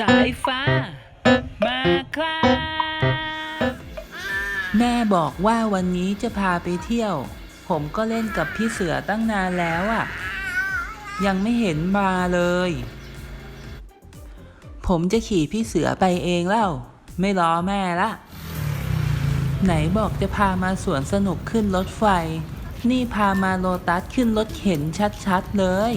สายฟ้า มาครับ แม่บอกว่าวันนี้จะพาไปเที่ยว ผมก็เล่นกับพี่เสือตั้งนานแล้วอะ่ะ ยังไม่เห็นมาเลย ผมจะขี่พี่เสือไปเองแล้วไม่รอแม่ละ ไหนบอกจะพามาสวนสนุกขึ้นรถไฟ นี่พามาโลตัสขึ้นรถเข็นชัดๆเลย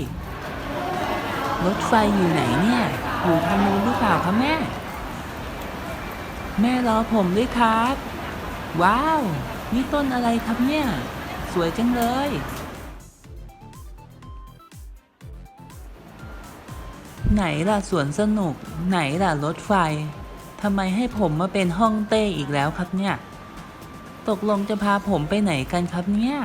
รถไฟอยู่ไหนเนี่ย อยู่ทางนู้นหรือเปล่าคะแม่ แม่รอผมด้วยครับ ว้าว นี่ต้นอะไรครับเนี่ย สวยจังเลย ไหนล่ะสวนสนุก ไหนล่ะรถไฟทำไมให้ผมมาเป็นห้องเต้อีกแล้วครับเนี่ย ตกลงจะพาผมไปไหนกันครับเนี่ย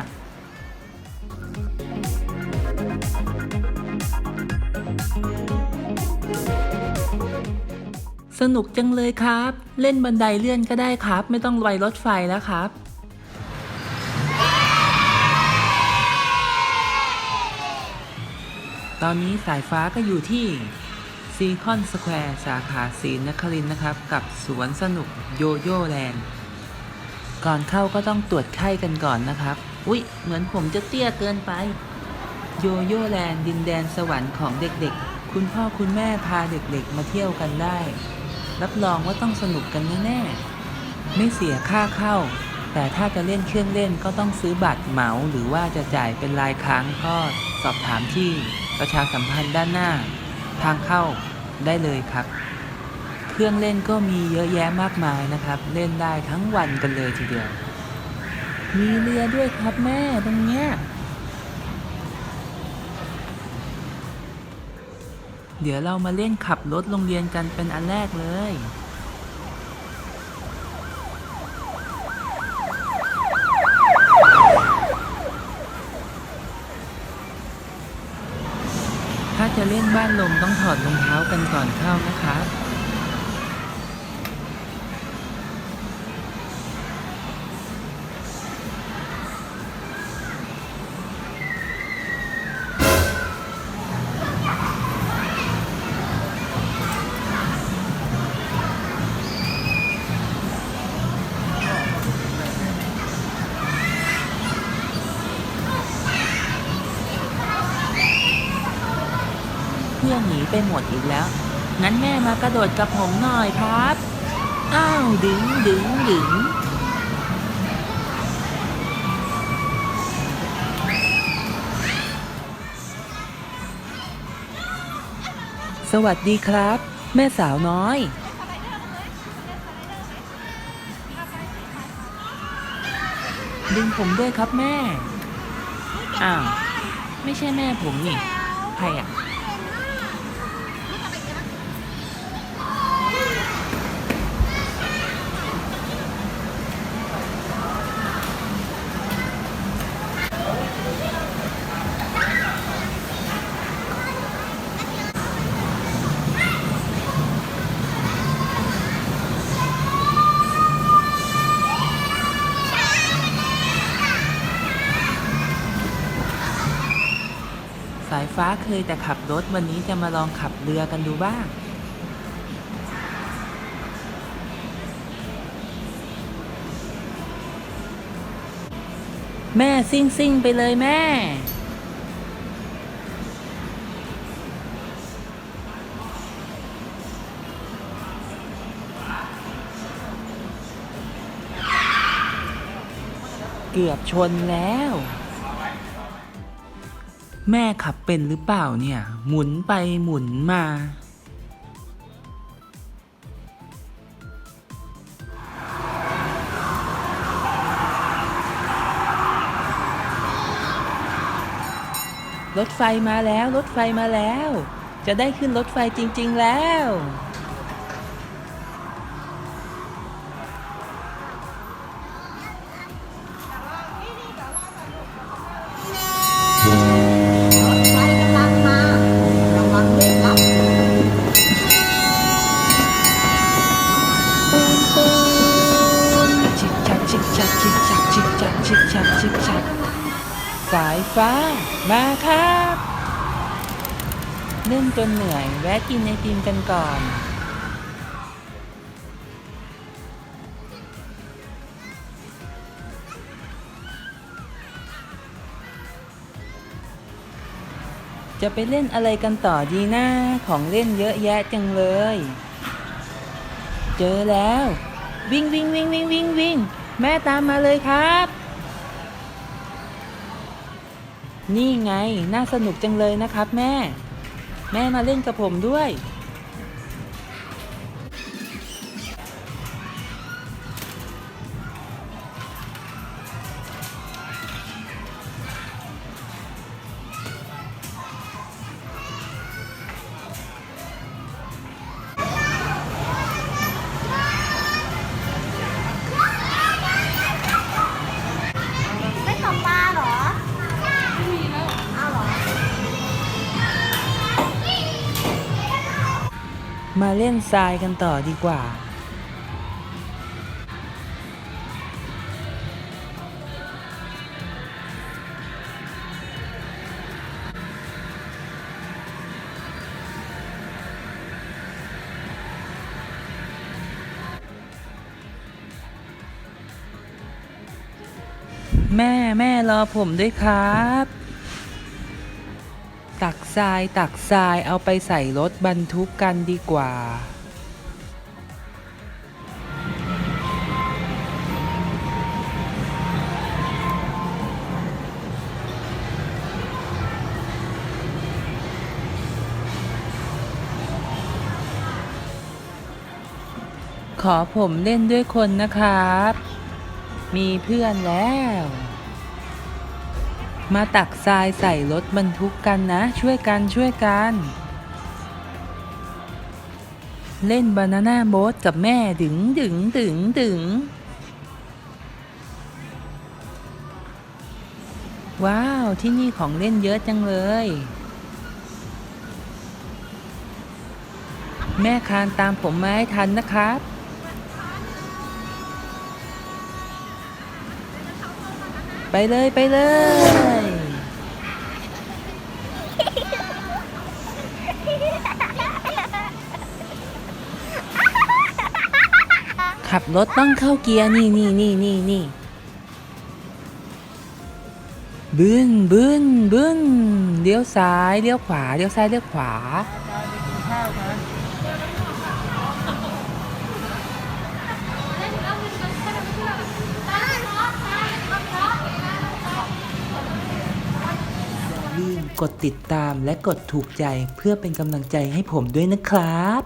สนุกจังเลยครับ เล่นบันไดเลื่อนก็ได้ครับ ไม่ต้องไวรถไฟแล้วครับ ตอนนี้สายฟ้าก็อยู่ที่ซีคอนสแควร์สาขาศรีนครินนะครับ กับสวนสนุกโยโย่แลนด์ ก่อนเข้าก็ต้องตรวจไข้กันก่อนนะครับ อุ๊ย เหมือนผมจะเตี้ยเกินไป โยโย่แลนด์ดินแดนสวรรค์ของเด็กๆ คุณพ่อคุณแม่พาเด็กๆมาเที่ยวกันได้ รับรองว่าต้องสนุกกันแน่ๆ ไม่เสียค่าเข้า แต่ถ้าจะเล่นเครื่องเล่นก็ต้องซื้อบัตรเหมาหรือว่าจะจ่ายเป็นรายครั้งก็สอบถามที่ประชาสัมพันธ์ด้านหน้า ทางเข้าได้เลยครับ เครื่องเล่นก็มีเยอะแยะมากมายนะครับ เล่นได้ทั้งวันกันเลยทีเดียว มีเรือด้วยครับแม่ตรงเนี้ย เดี๋ยวเรามาเล่นขับรถโรงเรียนกันเป็นอันแรกเลย ถ้าจะเล่นบ้านลมต้องถอดรองเท้ากันก่อนเข้านะครับ เพื่อนหนีไปหมดอีกแล้ว งั้นแม่มากระโดดกับผมหน่อยครับ อ้าว ดึงดึงดึงสวัสดีครับ แม่สาวน้อย ดึงผมด้วยครับแม่ อ้าว ไม่ใช่แม่ผมนี่ ใครอะ ฟ้าเคยแต่ขับรถวันนี้จะมาลองขับเรือกันดูบ้าง แม่ซิ่งซิ่งไปเลยแม่ เกือบชนแล้ว แม่ขับเป็นหรือเปล่าเนี่ย หมุนไปหมุนมา รถไฟมาแล้ว รถไฟมาแล้ว จะได้ขึ้นรถไฟจริง ๆ แล้ว้า มาครับเล่นจนเหนื่อย แวะกินไอติมกันก่อน จะไปเล่นอะไรกันต่อดีหน้าของเล่นเยอะแยะจังเลย เจอแล้ว วิ่งวิ่งวิ่งวิ่งวิ่งวิ่งแม่ตามมาเลยครับ นี่ไง น่าสนุกจังเลยนะครับแม่ แม่มาเล่นกับผมด้วย มาเล่นทรายกันต่อดีกว่า แม่แม่รอผมด้วยครับ ตักทรายตักทรายเอาไปใส่รถบรรทุกกันดีกว่า ขอผมเล่นด้วยคนนะครับ มีเพื่อนแล้ว มาตักทรายใส่รถบรรทุกกันนะ ช่วยกันช่วยกัน เล่นบานาน่าโบ๊ทกับแม่ดึงดึงดึงดึงว้าว ที่นี่ของเล่นเยอะจังเลย แม่คานตามผมมาให้ทันนะครับ ไปเลยไปเลย ขับรถต้องเข้าเกียร์นี่นี่นี่นี่นี่บึ้นบึ้นบึ้นเลี้ยวซ้ายเลี้ยวขวาเลี้ยวซ้ายเลี้ยวขวา กดติดตามและกดถูกใจเพื่อเป็นกำลังใจให้ผมด้วยนะครับ